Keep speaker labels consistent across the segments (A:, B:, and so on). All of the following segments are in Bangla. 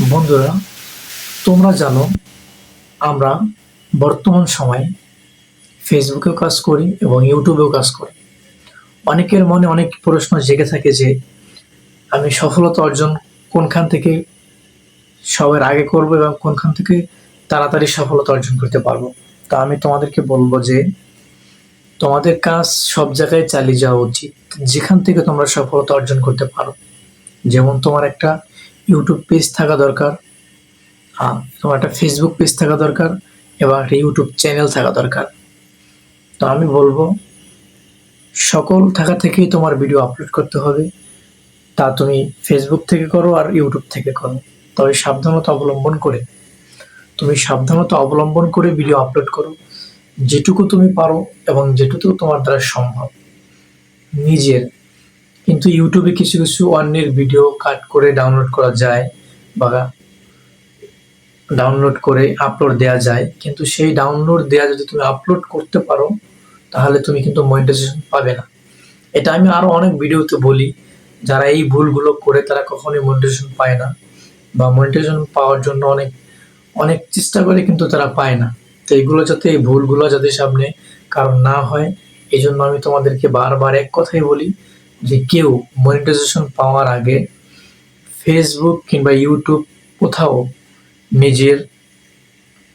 A: বন্ধুরা, তোমরা জানো, আমরা বর্তমান সময়ে ফেসবুকেও কাজ করি এবং ইউটিউবেও কাজ করি। অনেকের মনে অনেক প্রশ্ন জেগে থাকে যে, আমি সফলতা অর্জন কোনখান থেকে সবার আগে করব এবং কোনখান থেকে তাড়াতাড়ি সফলতা অর্জন করতে পারব? তা আমি তোমাদেরকে বলব যে, তোমাদের কাজ সব জায়গায় চালিয়ে যাওয়া উচিত। যেখান থেকে তোমরা সফলতা অর্জন করতে পারো। যেমন তোমার একটা ইউটিউব পেজ থাকা দরকার হ্যাঁ তোমার একটা ফেসবুক পেজ থাকা দরকার এবং একটা ইউটিউব চ্যানেল থাকা দরকার। তো আমি বলব, সকল থাকা থেকেই তোমার ভিডিও আপলোড করতে হবে। তা তুমি ফেসবুক থেকে করো আর ইউটিউব থেকে করো। তবে সাবধানতা অবলম্বন করে, তুমি সাবধানতা অবলম্বন করে ভিডিও আপলোড করো। যেটুকু তুমি পারো এবং যেটুকু তোমার দ্বারা সম্ভব। নিজের কিন্তু ইউটিউবে কিছু কিছু অন্যের ভিডিও কাট করে ডাউনলোড করা যায় বা ডাউনলোড করে আপলোড দেওয়া যায়। কিন্তু সেই ডাউনলোড দেওয়া যদি তুমি আপলোড করতে পারো, তাহলে তুমি কিন্তু মনিটাইজেশন পাবে না। এটা আমি আরও অনেক ভিডিওতে বলি, যারা এই ভুলগুলো করে তারা কখনোই মনিটাইজেশন পায় না বা মনিটাইজেশন পাওয়ার জন্য অনেক অনেক চেষ্টা করে কিন্তু তারা পায় না। তো এইগুলো যাতে, এই ভুলগুলো যাতে সামনে কারণ না হয় এই জন্য আমি তোমাদেরকে বারবার এক কথাই বলি যে কেউ মনিটাইজেশন পাওয়ার আগে ফেসবুক কিংবা ইউটিউব কোথাও নিজের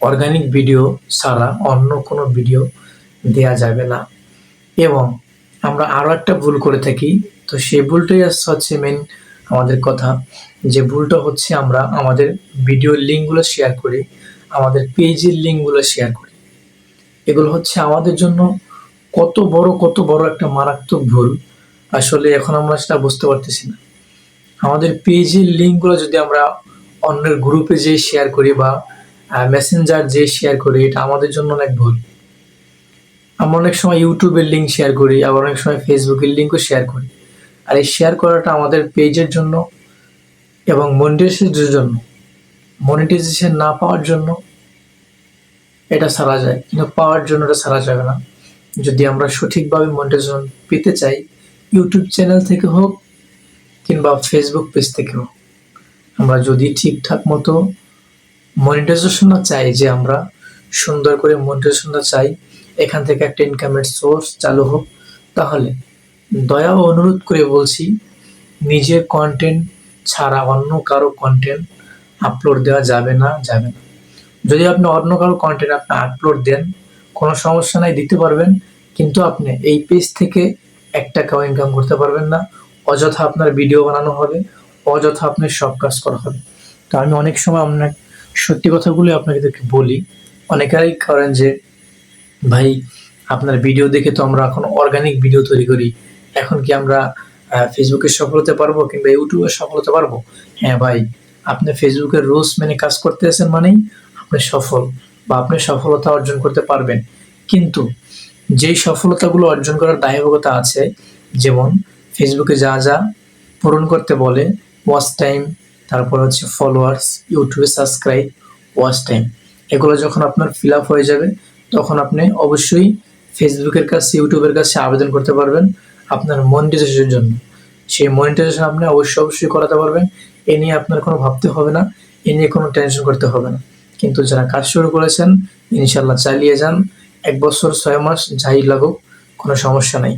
A: অর্গানিক ভিডিও ছাড়া অন্য কোনো ভিডিও দেয়া যাবে না। এবং আমরা আরও একটা ভুল করে থাকি, তো সেই ভুলটাই আসছে হচ্ছে মেন আমাদের কথা। যে ভুলটা হচ্ছে আমরা আমাদের ভিডিও লিঙ্কগুলো শেয়ার করি, আমাদের পেজের লিঙ্কগুলো শেয়ার করি। এগুলো হচ্ছে আমাদের জন্য কত বড় কত বড় একটা মারাত্মক ভুল। আসলে এখন আমরা সেটা বুঝতে পারতেছি না। আমাদের পেজের লিঙ্কগুলো যদি আমরা অন্যের গ্রুপে যে শেয়ার করি বা মেসেঞ্জার যে শেয়ার করি, এটা আমাদের জন্য অনেক ভুল। আমরা অনেক সময় ইউটিউবের লিঙ্ক শেয়ার করি, আবার অনেক সময় ফেসবুকের লিঙ্কও শেয়ার করি। আর এই শেয়ার করাটা আমাদের পেজের জন্য এবং মনিটাইজেশনের জন্য মনিটাইজেশন না পাওয়ার জন্য এটা সারা যায়। কিন্তু পাওয়ার জন্য এটা সারা যাবে না। যদি আমরা সঠিকভাবে মনিটাইজেশন পেতে চাই ইউটিউব চ্যানেল থেকে হোক কিংবা ফেসবুক পেজ থেকে হোক, আমরা যদি ঠিকঠাক মতো মনিটাইজেশনটা চাই, যে আমরা সুন্দর করে মনিটাইজেশনটা চাই, এখান থেকে একটা ইনকামের সোর্স চালু হোক, তাহলে দয়া অনুরোধ করে বলছি, নিজের কন্টেন্ট ছাড়া অন্য কারও কন্টেন্ট আপলোড দেওয়া যাবে না যাবে না। যদি আপনি অন্য কারও কন্টেন্ট আপনি আপলোড দেন, কোনো সমস্যা নাই, দিতে পারবেন, কিন্তু আপনি এই পেজ থেকে এক টাকাও ইনকাম করতে পারবেন না। অযথা আপনার ভিডিও বানানো হবে, অযথা আপনার সব কাজ করা হবে। তো আমি অনেক সময় আপনার সত্যি কথাগুলো আপনাদেরকে বলি। অনেকেরাই করেন যে, ভাই, আপনার ভিডিও দেখে তো আমরা এখন অর্গানিক ভিডিও তৈরি করি। এখন কি আমরা ফেসবুকে সফল হতে পারব কিংবা ইউটিউবে সফল হতে পারব? হ্যাঁ ভাই, আপনি ফেসবুকের রুলস মেনে কাজ করতে আছেন মানেই আপনি সফল বা আপনি সফলতা অর্জন করতে পারবেন। কিন্তু যেই সফলতাগুলো অর্জন করার দায়বদ্ধতা আছে, যেমন ফেসবুকে যা যা পূরণ করতে বলে ওয়াচ টাইম তারপর হচ্ছে ফলোয়ার্স ইউটিউবে সাবস্ক্রাইব ওয়াচ টাইম এগুলো যখন আপনার ফিল আপ হয়ে যাবে, তখন আপনি অবশ্যই ফেসবুকের কাছে ইউটিউবের কাছে আবেদন করতে পারবেন আপনার মনিটাইজেশনের জন্য। সেই মনিটাইজেশন আপনি অবশ্যই অবশ্যই করাতে পারবেন। এ নিয়ে আপনার কোনো ভাবতে হবে না, এ নিয়ে কোনো টেনশন করতে হবে না। কিন্তু যারা কাজ শুরু করেছেন ইনশাল্লাহ চালিয়ে যান। এক বছর, ছয় মাস, যাই লাগুক, কোনো সমস্যা নেই।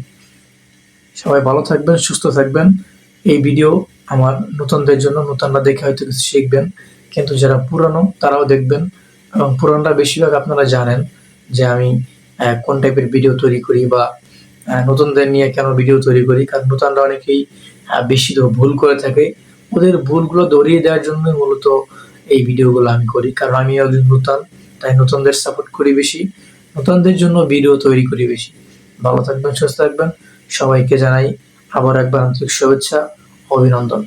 A: সবাই ভালো থাকবেন, সুস্থ থাকবেন। এই ভিডিও আমার নতুনদের জন্য, নতুনরা দেখে হয়তো কিছু শিখবেন। কিন্তু যারা পুরানো, তারাও দেখবেন। এবং পুরানরা বেশিরভাগ আপনারা জানেন যে আমি কোন টাইপের ভিডিও তৈরি করি বা নতুনদের নিয়ে কেন ভিডিও তৈরি করি। কারণ নতুনরা অনেকেই বেশি ভুল করে থাকে। ওদের ভুলগুলো ধরিয়ে দেওয়ার জন্যই মূলত এই ভিডিওগুলো আমি করি। কারণ আমি একজন নতুন, তাই নতুনদের সাপোর্ট করি বেশি। নতুনদের জন্য ভিডিও তৈরি করি বেশি। ভালো থাকবেন, সুস্থ থাকবেন। সবাইকে জানাই আবার একবার আন্তরিক শুভেচ্ছা, অভিনন্দন।